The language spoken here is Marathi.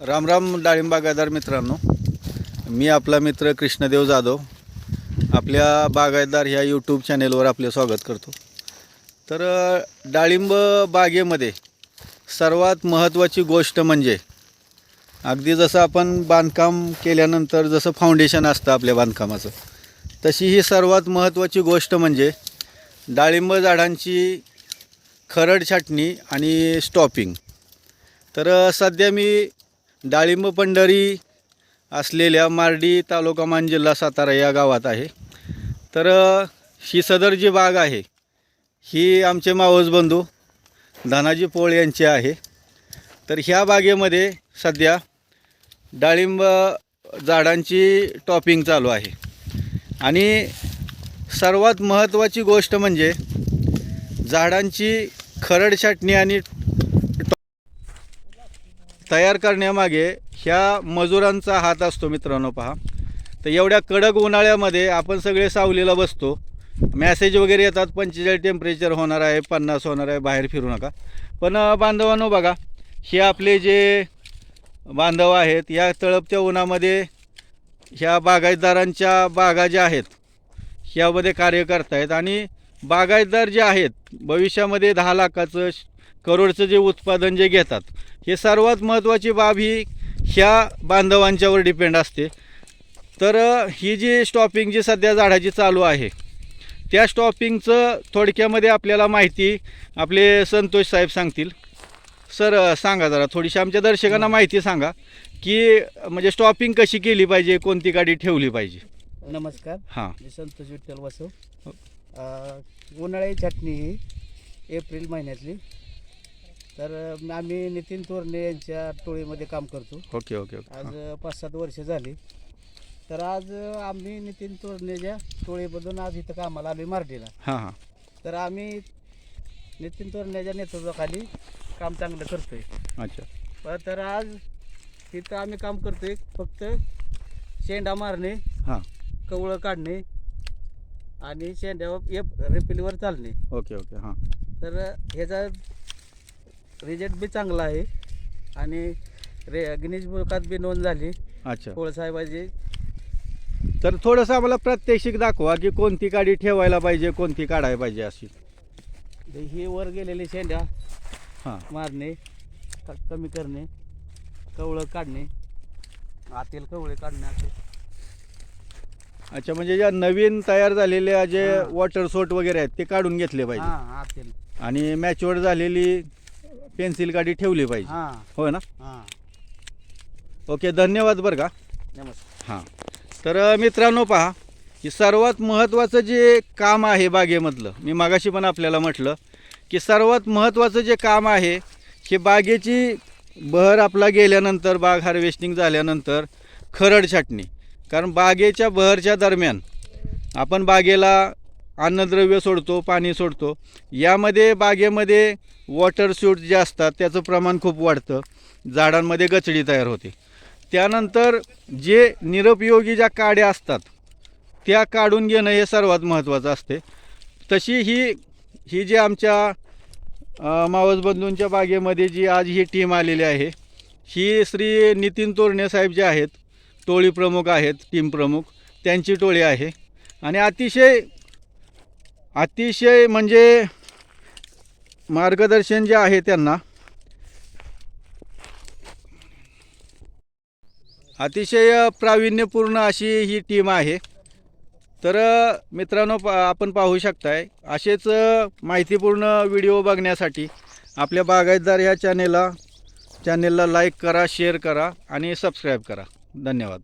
राम राम डाळिंब बागायतदार मित्रांनो. मी आपला मित्र कृष्णदेव जाधव आपल्या बागायतदार ह्या यूट्यूब चॅनेलवर आपले स्वागत करतो. तर डाळिंब बागेमध्ये सर्वात महत्त्वाची गोष्ट म्हणजे अगदी जसं आपण बांधकाम केल्यानंतर जसं फाउंडेशन असतं आपल्या बांधकामाचं तशी ही सर्वात महत्त्वाची गोष्ट म्हणजे डाळिंब झाडांची खरड छाटणी आणि स्टॉपिंग तर सध्या मी डाळिंब पंढरी असलेल्या मार्डी तालुका मान जिल्हा सातारा या गावात आहे. तर ही सदर जी बाग आहे ही आमचे मावस बंधू धनाजी पोळ यांची आहे. तर ह्या बागेमध्ये सध्या डाळिंब झाडांची टॉपिंग चालू आहे. आणि सर्वात महत्त्वाची गोष्ट म्हणजे झाडांची खरड छाटणी आणि तयार करण्यामागे ह्या मजुरांचा हात असतो मित्रांनो पहा. तर एवढ्या कडक उन्हाळ्यामध्ये आपण सगळे सावलीला बसतो. मॅसेज वगैरे येतात पंचेचाळीस टेम्परेचर होणार आहे पन्नास होणार आहे बाहेर फिरू नका. पण बांधवांनो बघा हे आपले जे बांधव आहेत या तळपत्या उन्हामध्ये ह्या बागायतदारांच्या बागा ज्या आहेत ह्यामध्ये कार्य करतायत. आणि बागायतदार जे आहेत भविष्यामध्ये दहा लाखाचं करोडचं जे उत्पादन जे घेतात हे सर्वात महत्त्वाची बाब ही ह्या बांधवांच्यावर डिपेंड असते. तर ही जी स्टॉपिंग जी सध्या झाडाची चालू आहे त्या स्टॉपिंगचं थोडक्यामध्ये आपल्याला माहिती आपले संतोष साहेब सांगतील. सर सांगा जरा थोडीशी आमच्या दर्शकांना माहिती सांगा की म्हणजे स्टॉपिंग कशी केली पाहिजे कोणती गाडी ठेवली पाहिजे? नमस्कार. हां. मी संतोष विठ्ठल वसव. उन्हाळी चटणी ही एप्रिल महिन्यातली. तर आम्ही नितीन तोरणे यांच्या टोळीमध्ये काम करतो. Okay okay okay. आज पाच सात वर्ष झाली. तर आज आम्ही नितीन तोरण्याच्या टोळीमधून आज इथं कामाला आलो मार्डीला हां हां. तर आम्ही नितीन तोरण्याच्या नेतृत्वाखाली काम चांगलं करतोय. अच्छा. प- तर आज इथं आम्ही काम करतोय फक्त शेंडा मारणे हां. कवळं काढणे आणि शेंड्यावर एप रिपिलवर चालणे. Okay okay. हां. तर ह्याचा रिझल्ट बी चांगला आहे. आणि रे गिनीज बुकात बी नोंद झाली. अच्छा. कोळसाहेबाची तर थोडंसं आम्हाला प्रात्यक्षिक दाखवा की कोणती गाडी ठेवायला पाहिजे कोणती काढायला पाहिजे अशी. ही वर गेलेली शेंड्या हां. मारणे क- कमी करणे कवळं काढणे आतील कवळे काढणे असे. अच्छा म्हणजे ज्या नवीन तयार झालेल्या जे हां. वॉटर सोट वगैरे आहेत ते काढून घेतले पाहिजे. हां आतील. आणि मॅचवर झालेली पेन्सिल गाडी ठेवली पाहिजे. हां. होय ना? हां. ओके धन्यवाद बरं का. नमस्कार. हां. तर मित्रांनो पहा की सर्वात महत्त्वाचं जे काम आहे बागेमधलं मी मागाशी पण आपल्याला म्हटलं की सर्वात महत्त्वाचं जे काम आहे हे बागेची बहर आपला गेल्यानंतर बाग हार्वेस्टिंग झाल्यानंतर खरड छाटणी. कारण बागेच्या बहरच्या दरम्यान आपण बागेला अन्नद्रव्य सोडतो पाणी सोडतो. यामध्ये बागेमध्ये वॉटर शूट जे असतात त्याचं प्रमाण खूप वाढतं. झाडांमध्ये गचडी तयार होते. त्यानंतर जे निरुपयोगी ज्या काड्या असतात त्या काढून घेणं हे सर्वात महत्त्वाचं असते. तशी ही ही जी आमच्या मावसबंधूंच्या मावस बंधूंच्या बागेमध्ये जी आज ही टीम आलेली आहे ही श्री नितीन तोरणे साहेब जे आहेत टोळी प्रमुख आहेत टीम प्रमुख त्यांची टोळी आहे. आणि अतिशय अतिशय म्हणजे मार्गदर्शन जे आहे त्यांना अतिशय प्रावीण्यपूर्ण अशी ही टीम आहे. तर मित्रांनो पा आपण पाहू शकताय असेच माहितीपूर्ण व्हिडिओ बघण्यासाठी आपल्या बागायतदार ह्या चॅनेलला चॅनेलला लाईक करा शेअर करा आणि सबस्क्राईब करा. धन्यवाद.